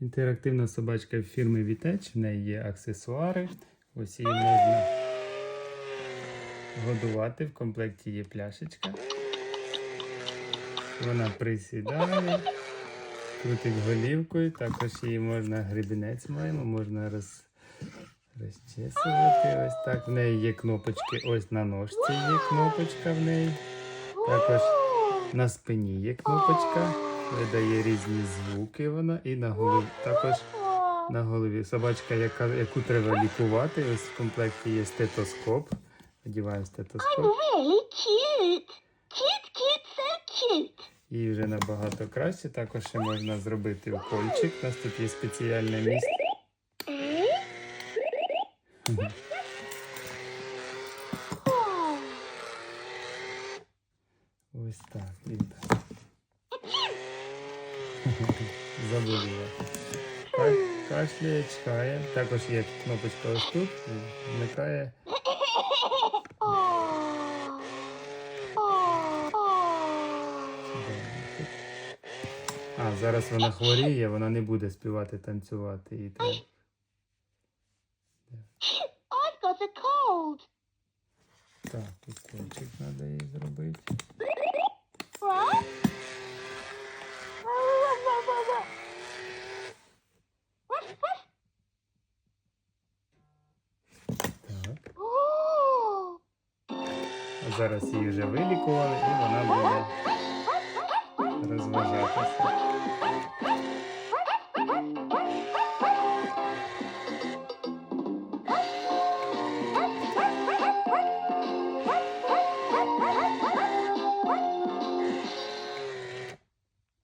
Інтерактивна собачка фірми Вітеч. В неї є аксесуари. Ось її можна годувати. В комплекті є пляшечка. Вона присідає, крутить голівкою. Також її можна гребінець маємо, можна роз, розчесувати. Ось так. В неї є кнопочки. Ось на ножці є кнопочка в неї. Також на спині є кнопочка. Видає різні звуки вона і на голові. Також на голові собачка, яка, яку треба лікувати. Ось в комплекті є стетоскоп. Одіваємо стетоскоп. Really cute. Cute, cute, so cute. І вже набагато краще. Також ще можна зробити укольчик. У нас тут є спеціальне місце. Ось так. І так. Забули. Ка- Кашляє, чекає. Також є кнопочка ось тут. Вмикає. А, зараз вона хворіє, вона не буде співати, танцювати. І треба. I've got a cold. Так, укольчик треба їй зробити. Зараз її вже вилікували і вона буде розважатися. What?